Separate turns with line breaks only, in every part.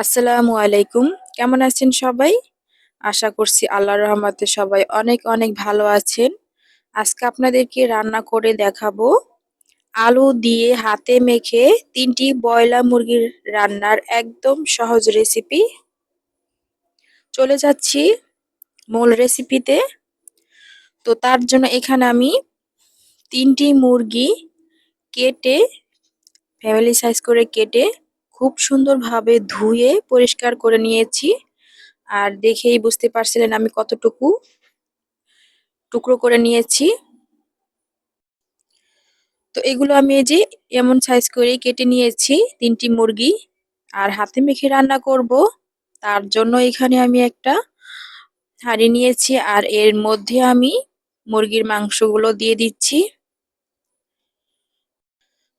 আসসালামু আলাইকুম। কেমন আছেন সবাই? আশা করছি আল্লাহর রহমতে সবাই অনেক অনেক ভালো আছেন। আজকে আপনাদেরকে রান্না করে দেখাবো। আলু দিয়ে হাতে মেখে তিনটি বয়লা মুরগির রান্নার একদম সহজ রেসিপি চলে যাচ্ছি মূল রেসিপিতে তো। তার জন্য এখানে আমি তিনটি মুরগি কেটে ফ্যামিলি সাইজ করে কেটে খুব সুন্দরভাবে ধুয়ে পরিষ্কার করে নিয়েছি। আর দেখেই বুঝতে পারছিলেন আমি কতটুকু টুকরো করে নিয়েছি। তো এগুলো আমি এই যে এমন সাইজ করে কেটে নিয়েছি, তিনটি মুরগি। আর হাতে মেখে রান্না করব, তার জন্য এখানে আমি একটা হাঁড়ি নিয়েছি আর এর মধ্যে আমি মুরগির মাংসগুলো দিয়ে দিচ্ছি।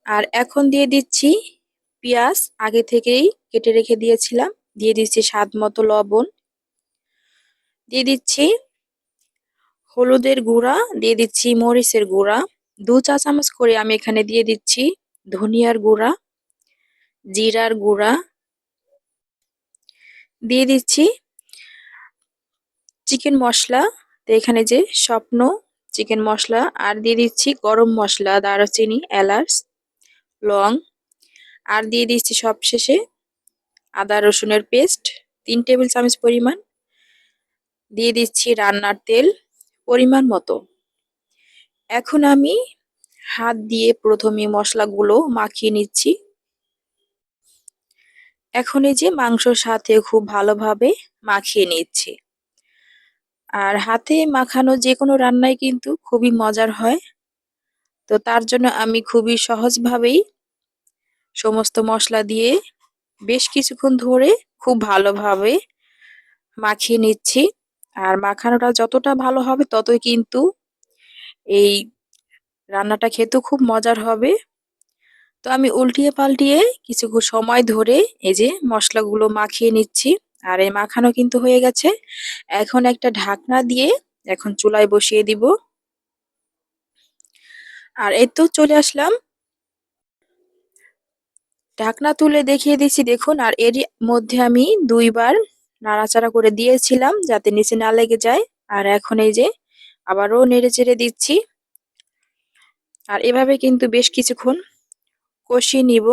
আর এখন দিয়ে দিচ্ছি পেঁয়াজ আগে থেকেই কেটে রেখে দিয়েছিলাম। দিয়ে দিচ্ছি স্বাদ মতো লবণ। দিয়ে দিচ্ছি হলুদের গুঁড়া, দিয়ে দিচ্ছি মরিচের গুঁড়া। দু চা চামচ করে আমি এখানে দিয়ে দিচ্ছি ধনিয়ার গুঁড়া, জিরার গুঁড়া। দিয়ে দিচ্ছি চিকেন মশলা। তো এখানে যে স্বপ্ন চিকেন মশলা, আর দিয়ে দিচ্ছি গরম মশলা, দারচিনি, এলাচ, লং। আর দিয়ে দিচ্ছি সব শেষে আদা, রসুনের পেস্ট, তিন টেবিল চামচ পরিমাণ। দিয়ে দিচ্ছি রান্নার তেল পরিমাণ মতো। এখন আমি হাত দিয়ে প্রথমে মশলাগুলো মাখিয়ে নিচ্ছি। এখন এই যে মাংসর সাথে খুব ভালোভাবে মাখিয়ে নিচ্ছি। আর হাতে মাখানো যে কোনো রান্নাই কিন্তু খুবই মজার হয়। তো তার জন্য আমি খুবই সহজভাবেই সমস্ত মশলা দিয়ে বেশ কিছুক্ষণ ধরে খুব ভালোভাবে মাখিয়ে নিচ্ছি। আর মাখানোটা যতটা ভালো হবে ততই কিন্তু এই রান্নাটা খেতেও খুব মজার হবে। তো আমি উল্টিয়ে পাল্টিয়ে কিছু সময় ধরে এই যে মশলাগুলো মাখিয়ে নিচ্ছি। আর এই মাখানো কিন্তু হয়ে গেছে। এখন একটা ঢাকনা দিয়ে এখন চুলায় বসিয়ে দিব। আর এই তো চলে আসলাম ঢাকনা তুলে দেখিয়ে দিচ্ছি, দেখুন, আর এর মধ্যে আমি দুইবার নাড়াচাড়া করে দিয়েছিলাম যাতে নিচে না লেগে যায়। আর এখন এই যে আবারও নেড়ে চেড়ে দিচ্ছি। আর এভাবে কিন্তু বেশ কিছুক্ষণ কষিয়ে নিব।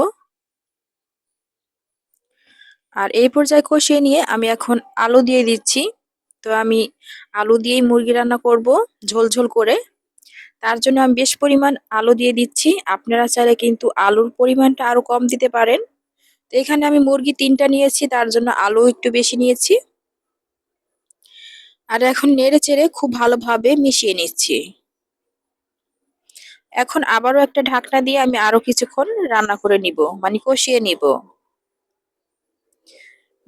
আর এই পর্যায়ে কষিয়ে নিয়ে আমি এখন আলু দিয়ে দিচ্ছি। তো আমি আলু দিয়েই মুরগি রান্না করব ঝোল ঝোল করে। তার জন্য আমি বেশ পরিমাণ আলু দিয়ে দিচ্ছি। আপনারা চাইলে কিন্তু আলুর পরিমাণটা আরও কম দিতে পারেন। তো এখানে আমি মুরগি তিনটা নিয়েছি, তার জন্য আলু একটু বেশি নিয়েছি। আর এখন নেড়ে চেড়ে খুব ভালোভাবে মিশিয়ে নিচ্ছি। এখন আবারও একটা ঢাকনা দিয়ে আমি আরও কিছুক্ষণ রান্না করে নিব মানে কষিয়ে নিব।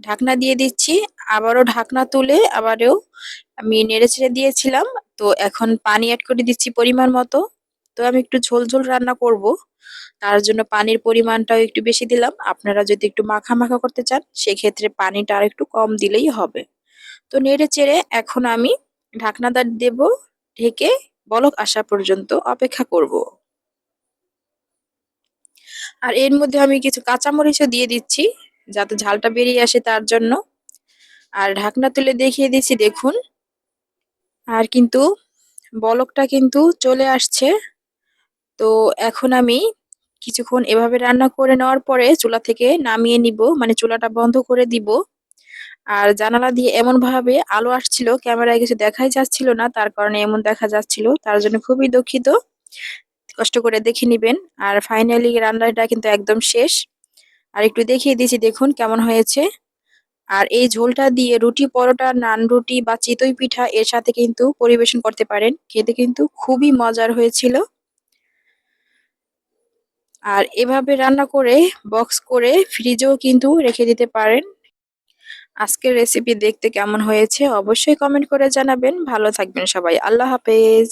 ঢাকনা দিয়ে দিচ্ছি, আবারও ঢাকনা তুলে আবারও আমি নেড়ে ছেড়ে দিয়েছিলাম। তো এখন পানি অ্যাড করে দিচ্ছি পরিমাণ মতো। তো আমি একটু ঝোল ঝোল রান্না করব। তার জন্য পানির পরিমাণটাও একটু বেশি দিলাম। আপনারা যদি একটু মাখা মাখা করতে চান, সেক্ষেত্রে পানিটা আর একটু কম দিলেই হবে। তো নেড়ে চেড়ে এখন আমি ঢাকনাদার দেব, ঢেকে বলক আসা পর্যন্ত অপেক্ষা করব। আর এর মধ্যে আমি কিছু কাঁচামরিচও দিয়ে দিচ্ছি, যাতে ঝালটা বেরিয়ে আসে তার জন্য। আর ঢাকনা তুলে দেখিয়ে দিচ্ছি, দেখুন। আর কিন্তু বলকটা কিন্তু চলে আসছে। তো এখন আমি কিছুক্ষণ এভাবে রান্না করে নেওয়ার পরে চুলা থেকে নামিয়ে নিব মানে চুলাটা বন্ধ করে দিব। আর জানালা দিয়ে এমন ভাবে আলো আসছিল, ক্যামেরায় কিছু দেখাই যাচ্ছিল না, তার কারণে এমন দেখা যাচ্ছিল। তার জন্য খুবই দুঃখিত। কষ্ট করে দেখে নিবেন। আর ফাইনালি রান্নাটা কিন্তু একদম শেষ। আর একটু দেখিয়ে দিয়েছি দেখুন কেমন হয়েছে। আর এই ঝোলটা দিয়ে রুটি পরোটা, নান রুটি বা চিতই পিঠা এর সাথে কিন্তু পরিবেশন করতে পারেন। খেতে কিন্তু খুবই মজার হয়েছিল। আর এভাবে রান্না করে বক্স করে ফ্রিজেও কিন্তু রেখে দিতে পারেন। আজকের রেসিপি দেখতে কেমন হয়েছে অবশ্যই কমেন্ট করে জানাবেন। ভালো থাকবেন সবাই। আল্লাহ হাফেজ।